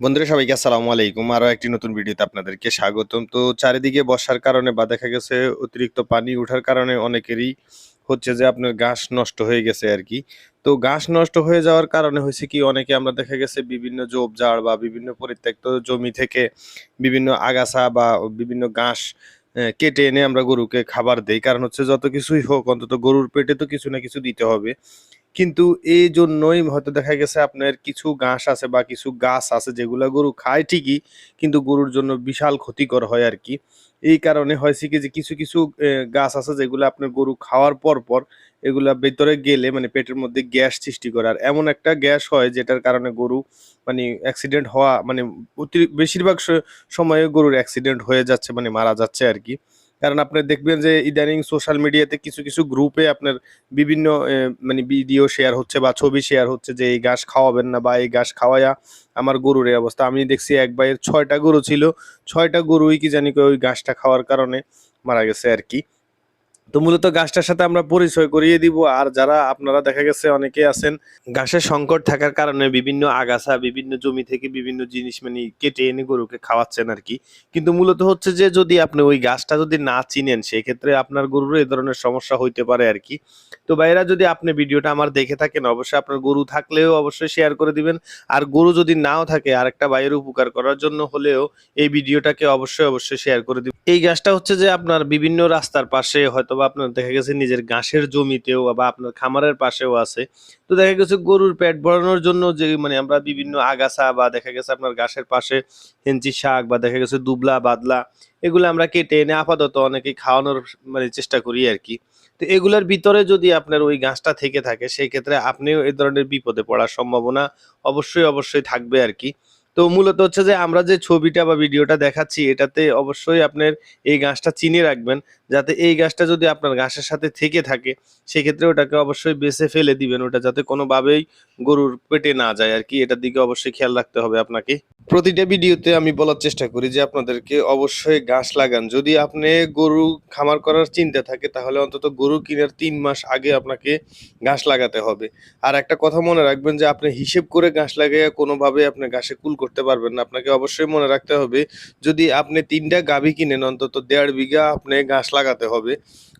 বন্ধুরা, সবাইকে আসসালামু আলাইকুম। আরও একটি নতুন ভিডিওতে আপনাদেরকে স্বাগতম। তো চারিদিকে বর্ষার কারণে বা দেখা গেছে অতিরিক্ত পানি ওঠার কারণে অনেকেরই হচ্ছে যে আপনার ঘাস নষ্ট হয়ে গেছে আর কি। তো ঘাস নষ্ট হয়ে যাওয়ার কারণে হয়েছে কি, অনেকে আমরা দেখা গেছে বিভিন্ন ঝোপঝাড় বা বিভিন্ন পরিত্যক্ত জমি থেকে বিভিন্ন আগাছা বা বিভিন্ন ঘাস কেটে এনে আমরা গরুকে খাবার দেই। কারণ হচ্ছে যত কিছুই হোক, অন্তত গরুর পেটে তো কিছু না কিছু দিতে হবে। কিন্তু এই জন্যই হয়তো দেখা গেছে আপনার কিছু ঘাস আছে বা কিছু গাছ আছে যেগুলা গরু খায় ঠিকই, কিন্তু গরুর জন্য বিশাল ক্ষতিকর হয় আর কি এই কারণে হয়েছে কি যে কিছু কিছু গাছ আছে যেগুলো আপনার গরু খাওয়ার পর পর এগুলা ভেতরে গেলে মানে পেটের মধ্যে গ্যাস সৃষ্টি করে। আর এমন একটা গ্যাস হয় যেটার কারণে গরু মানে অ্যাক্সিডেন্ট হওয়া মানে অতি- বেশিরভাগ সময়ে গরুর অ্যাক্সিডেন্ট হয়ে যাচ্ছে মানে মারা যাচ্ছে আর কি কারণ আপনি দেখবেন যে ইদানিং সোশ্যাল মিডিয়াতে কিছু কিছু গ্রুপে আপনার বিভিন্ন মানে ভিডিও শেয়ার হচ্ছে বা ছবি শেয়ার হচ্ছে যে এই ঘাস খাওয়াবেন না বা এই ঘাস খাওয়ায়া আমার গরুর এই অবস্থা। আমি দেখছি এক ভাইয়ের ছয়টা গরু ছিল, ছয়টা গরুই কি জানি ওই ঘাসটা খাওয়ার কারণে মারা গেছে আর কি। তো মূলত গাছটার সাথে আমরা পরিচয় করিয়ে দিব। আর যারা আপনারা দেখা গেছে অনেকে আছেন, গাছের সংকট থাকার কারণে বিভিন্ন আগাছা, বিভিন্ন জমি থেকে বিভিন্ন জিনিস মানে কেটে এনে গরুকে খাওয়াচ্ছেন আর কি কিন্তু মূলত হচ্ছে যে, যদি আপনি ওই গাছটা যদি না চিনেন, সেক্ষেত্রে আপনার গরুর এই ধরনের সমস্যা হইতে পারে আর কি তো ভাইরা যদি আপনি ভিডিওটা আমার দেখে থাকেন, অবশ্যই আপনার গরু থাকলেও অবশ্যই শেয়ার করে দিবেন। আর গরু যদি নাও থাকে আর একটা ভাইয়ের উপকার করার জন্য হলেও এই ভিডিওটাকে অবশ্যই অবশ্যই শেয়ার করে দিবেন। এই গাছটা হচ্ছে যে, আপনার বিভিন্ন রাস্তার পাশে হয়তো বা আপনার দেখা গেছে নিজের ঘাসের জমিতেও বা আপনার খামারের পাশেও আছে। তো দেখা গেছে গরুর পেট ভরানোর জন্য যে মানে আমরা বিভিন্ন আগাছা বা দেখা গেছে আপনার ঘাসের পাশে হেঞ্চি শাক বা দেখা গেছে দুবলা, বাদলা, এগুলো আমরা কেটে এনে আপাতত অনেকে খাওয়ানোর মানে চেষ্টা করি আর কি তো এগুলোর ভিতরে যদি আপনার ওই গাছটা থেকে থাকে, সেই ক্ষেত্রে আপনিও এই ধরনের বিপদে পড়ার সম্ভাবনা অবশ্যই অবশ্যই থাকবে আর কি তো মূলত হচ্ছে যে আমরা যে ছবিটা বা ভিডিওটা দেখাচ্ছি, এটাতে অবশ্যই আপনার এই গাছটা চিনে রাখবেন। যাতে এই গাছটা যদি আপনার ঘাসের সাথে থেকে থাকে, সেক্ষেত্রে ওটাকে অবশ্যই বেছে ফেলে দিবেন। ওটা যাতে কোনোভাবেই গরুর পেটে না যায় আর কি। এটার দিকে অবশ্যই খেয়াল রাখতে হবে আপনাকে। প্রতিটা ভিডিওতে আমি বলার চেষ্টা করি যে আপনাদেরকে অবশ্যই ঘাস লাগান। যদি আপনি গরু খামার করার চিন্তা থাকে, তাহলে অন্তত গরু কেনার তিন মাস আগে আপনাকে ঘাস লাগাতে হবে। আর একটা কথা মনে রাখবেন যে, আপনি হিসেব করে ঘাস লাগাইয়া কোনোভাবে আপনি ঘাসে কুল করতে পারবেন না। আপনাকে অবশ্যই মনে রাখতে হবে, যদি আপনি তিনটা গাভী কিনেন, অন্তত দেড় বিঘা আপনি ঘাস লাগাতে হবে।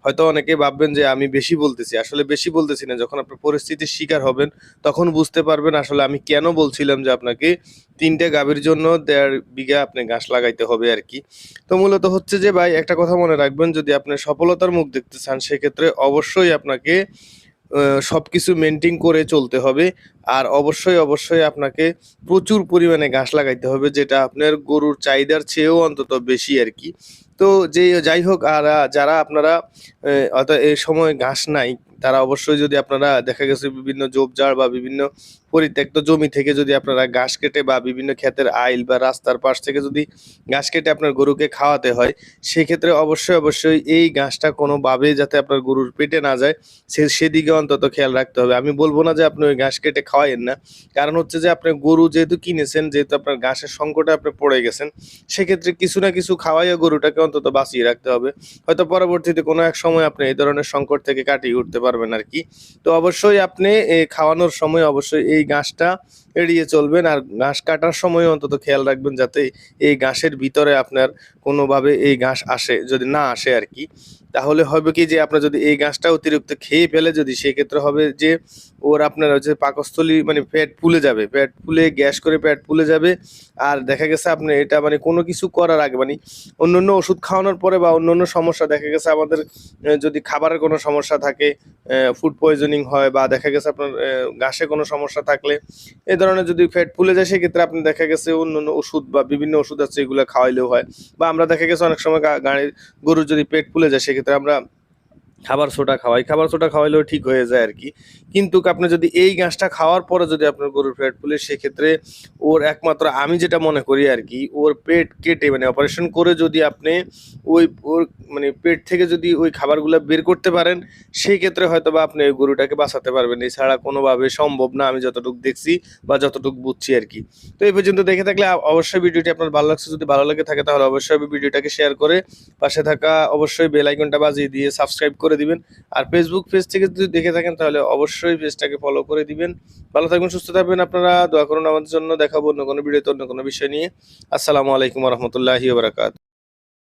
হয়তো অনেকে ভাববেন যে আমি বেশি বলতেছি। আসলে বেশি বলতেছি না। যখন আপনার পরিস্থিতির শিকার হবেন, তখন বুঝতে পারবেন আসলে আমি কেন বলছিলাম যে আপনাকে তিনটে গাভীর জন্য দেড় বিঘা আপনি গাছ লাগাইতে হবে আর কি। তো মূলত হচ্ছে যে ভাই, একটা কথা মনে রাখবেন, যদি আপনি সফলতার মুখ দেখতে চান, সেক্ষেত্রে অবশ্যই আপনাকে আহ, সবকিছু মেনটেন করে চলতে হবে। আর অবশ্যই অবশ্যই আপনাকে প্রচুর পরিমাণে ঘাস লাগাইতে হবে যেটা আপনার গরুর চাহিদার চেয়েও অন্তত বেশি আর কি। তো যে যাই হোক আর যারা আপনারা এই সময় ঘাস নাই তারা অবশ্যই যদি আপনারা, দেখা গেছে বিভিন্ন ঝোপঝাড় বা বিভিন্ন পরিত্যক্ত জমি থেকে যদি আপনারা ঘাস কেটে বা বিভিন্ন ক্ষেতের আইল বা রাস্তার পাশ থেকে যদি ঘাস কেটে আপনার গরুকে খাওয়াতে হয়, সেক্ষেত্রে অবশ্যই অবশ্যই এই ঘাসটা কোনোভাবেই যাতে আপনার গরুর পেটে না যায়, সে, সেদিকে অন্তত খেয়াল রাখতে হবে। আমি বলব না যে আপনি ওই ঘাস কেটে খাওয়াইন না। কারণ হচ্ছে যে আপনি গরু যেহেতু কিনেছেন, যেহেতু আপনার ঘাসের সংকটে আপনি পড়ে গেছেন, সেক্ষেত্রে কিছু না কিছু খাওয়াইয়া গরুটাকে অন্তত বাঁচিয়ে রাখতে হবে। হয়তো পরবর্তীতে কোনো এক সময় আপনি এই ধরনের সংকট থেকে কাটিয়ে উঠতে পারবেন আর কি। তো অবশ্যই আপনি খাওয়ানোর সময় অবশ্যই এই ঘাসটা এড়িয়ে চলবেন আর ঘাস কাটার সময় অন্তত খেয়াল রাখবেন যাতে এই ঘাসের ভিতরে আপনার কোনোভাবে এই ঘাস আসে, যদি না আসে আর কি। তাহলে হবে কি যে আপনার যদি এই ঘাসটা অতিরিক্ত খেয়ে ফেলে যদি, সেক্ষেত্রে হবে যে ওর আপনার হচ্ছে পাকস্থলী মানে পেট ফুলে যাবে, পেট ফুলে, গ্যাস করে পেট ফুলে যাবে। আর দেখা গেছে আপনি এটা মানে কোনো কিছু করার আগে মানে অন্য অন্য ওষুধ খাওয়ানোর পরে বা অন্য অন্য সমস্যা, দেখা গেছে আমাদের যদি খাবারের কোনো সমস্যা থাকে ফুড পয়জনিং হয় বা দেখা গেছে আপনার ঘাসে কোনো সমস্যা থাকলে এই ধরনের যদি ফ্যাট ফুলে যায়, সেক্ষেত্রে আপনি দেখা গেছে অন্য অন্য ওষুধ বা বিভিন্ন ওষুধ আছে, এগুলো খাওয়াইলেও হয়। বা আমরা দেখা গেছে অনেক সময় গাড়ির গরুর যদি পেট ফুলে যায়, সেক্ষেত্রে আমরা খাবার সোটা খাওয়াই, খাবার সোটা খাওয়াইলেও ঠিক হয়ে যায় আর কি। কিন্তু আপনি যদি এই গাছটা খাওয়ার পরে যদি আপনার গরুর পেট ফুলে, সেক্ষেত্রে ওর একমাত্র, আমি যেটা মনে করি আর কি, ওর পেট কেটে মানে অপারেশন করে যদি আপনি ওই, ওর মানে পেট থেকে যদি ওই খাবারগুলো বের করতে পারেন সেই ক্ষেত্রে হয়তো বা আপনি ওই গরুটাকে বাঁচাতে পারবেন। এছাড়া কোনোভাবে সম্ভব না, আমি যতটুকু দেখছি বা যতটুকু বুঝছি আর কি। তো এই পর্যন্ত দেখে থাকলে অবশ্যই ভিডিওটি আপনার ভালো লাগছে, যদি ভালো লাগে থাকে, তাহলে অবশ্যই ভিডিওটাকে শেয়ার করে পাশে থাকা অবশ্যই বেল আইকনটা বাজিয়ে দিয়ে সাবস্ক্রাইব করে করে দিবেন। আর ফেসবুক পেজ থেকে যদি দেখে থাকেন, তাহলে অবশ্যই পেজটাকে ফলো করে দিবেন। ভালো থাকবেন, সুস্থ থাকবেন আপনারা। দোয়া করুন আমাদের জন্য। দেখাবো অন্য কোনো ভিডিওতে অন্য কোনো বিষয় নিয়ে। আসসালামু আলাইকুম রহমতুল্লাহি বারাকাত